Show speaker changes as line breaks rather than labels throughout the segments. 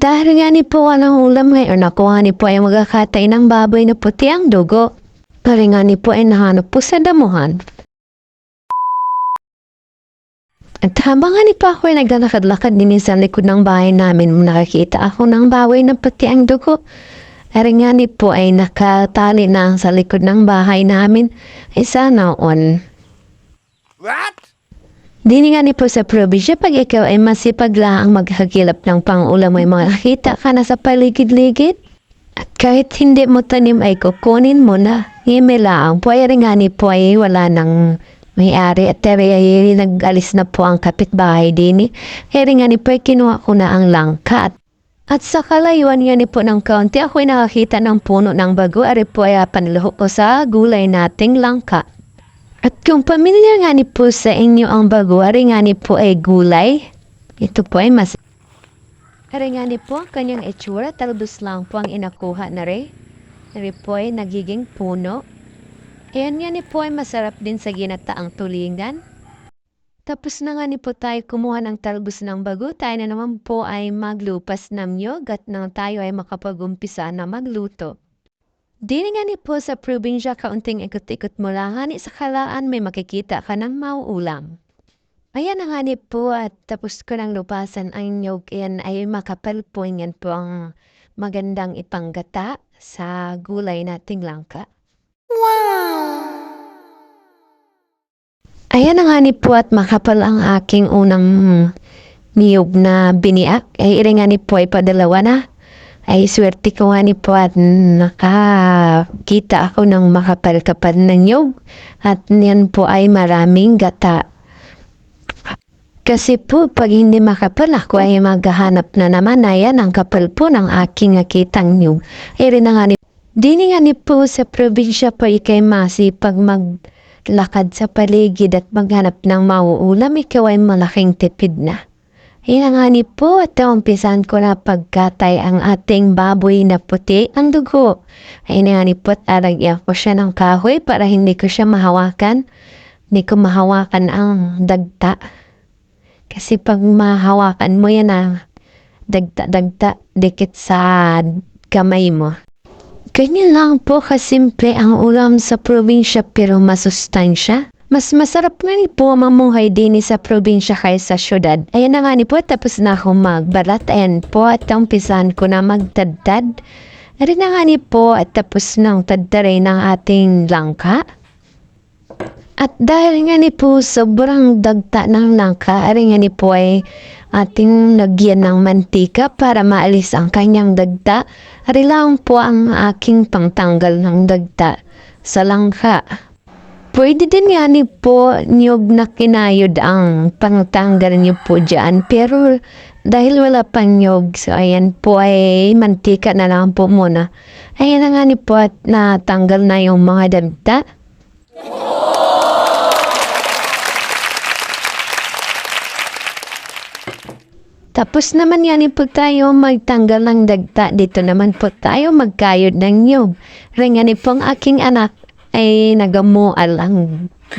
Dahil nga ni po ang ulam ngayon, nakuha ni po ay magkakatay ng baboy na puti ang dugo. Pero nga ni po ay nahanap po sa damuhan. At habang nga ni po ako ay naglalakad-lakad din sa likod ng bahay namin, nakakita ako ng baboy na puti ang dugo. Ari nga ni po ay nakatali na sa likod ng bahay namin. Ay sana on.
What?
Dini nga ni po sa probinsya, pag ikaw ay masipag lang maghagilap ng pangulam ay makakita ka na sa paligid-ligid. At kahit hindi mo tanim ay kukunin mo na. Hime lang, pwede nga ni po ay wala nang may-ari at tere ay nag-alis na po ang kapitbahay dini. Kaya nga ni po ay kinuha ko na ang langka at sa kalayuan nga ni po ng kaunti, ako'y nakakita ng puno ng bago. Ari po ay panluho ko sa gulay nating langka. At kung pamilya nga ni po sa inyo ang bago, ari nga ni po ay gulay. Ito po ay mas... Ari nga ni po ang kanyang itsura, talbos lang po ang inakuha na re. Ari po ay nagiging puno. Ayan nga ni po ay masarap din sa ginataang tulingan. Tapos na nga ni po tayo kumuha ng talbos ng bago, tayo na naman po ay maglupas ng niyog at nang tayo ay makapag-umpisa na magluto. Di nga ni po sa probinsya kaunting ikot-ikot mo lang, hani sa kalaan may makikita ka ng mauulam. Ayan na nga ni po at tapos ko ng lupasan ang niyog yan ay makapal po yan po ang magandang ipanggata sa gulay nating langka. Ayan na nga ni po at makapal ang aking unang niyog na biniak. Ay iri nga ni po ay padalawa na. Ay swerte ko nga ni po at nakakita ako ng makapal-kapal na niyog. At niyan po ay maraming gata. Kasi po, pag hindi makapal ako ay maghahanap na naman na yan ang kapal po ng aking nakitang niyog. Ay rin na nga ni Dini nga ni po sa probinsya po ikay masipag maglakad sa paligid at maghanap ng mauulam, ikaw ay malaking tipid na. Ayan nga ni po at umpisan ko na pagkatay ang ating baboy na puti ang dugo. Ayan nga ni po at aragyan ko siya ng kahoy para hindi ko siya mahawakan. Hindi ko mahawakan ang dagta. Kasi pag mahawakan mo yan ang dagta-dagta dikit sa kamay mo. Ganyan lang po kasimple ang ulam sa probinsya pero masustansya. Mas masarap nga ni po mamuhay din sa probinsya kaysa syudad. Ayan na nga ni po, tapos na ako magbalat. Ayan po, at umpisan ko na magtadtad. Ayan na nga ni po, at tapos nang tadtaray ng ating langka. At dahil nga ni po, sobrang dagta ng langka, ayan nga ni po ay ating nagyan ng mantika para maalis ang kanyang dagta. Ari lang po ang aking pangtanggal ng dagta sa langka. Pwede din nga ni po niyog na kinayod ang pangtanggal niyo po dyan. Pero dahil wala pang niyog, so ayan po ay mantika na lang po muna. Ayan na nga ni po at natanggal na yung mga dagta. Tapos naman yan po tayo magtanggal ng dagta. Dito naman po tayo magkayod ng niyog. Ringani po ang aking anak ay nagamual ang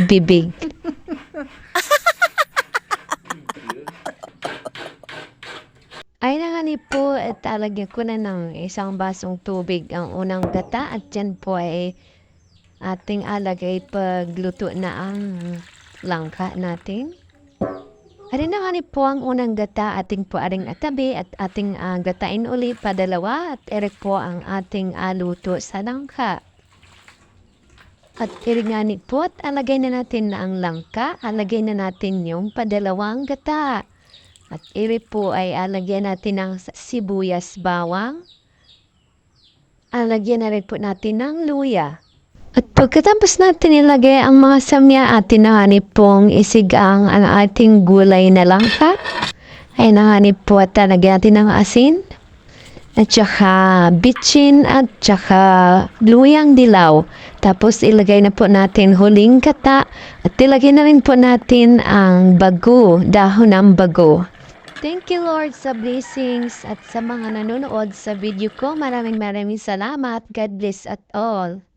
bibig. Ay na nga ni po at talagyan ko na ng isang basong tubig ang unang gata at yan po ay ating alagay pagluto na ang langka natin. Ari na nga ni po ang unang gata ating po aring atabi at ating ah, gatain uli padalawa at ere po ang ating aluto sa langka. At ere nga ni po at alagay na natin na ang langka, alagay na natin yung padalawang gata. At ere po ay alagyan natin ng sibuyas bawang. Alagyan na rin po natin ng luya. At pagkatapos natin ilagay ang mga samya atin na hanip pong isigang ang ating gulay na langka. Ay nahanip po at talagyan natin ng asin. At saka bitchin at saka luyang dilaw. Tapos ilagay na po natin huling kata at ilagay na rin po natin ang bago, dahon ng bago. Thank you Lord sa blessings at sa mga nanonood sa video ko. Maraming maraming salamat. God bless at all.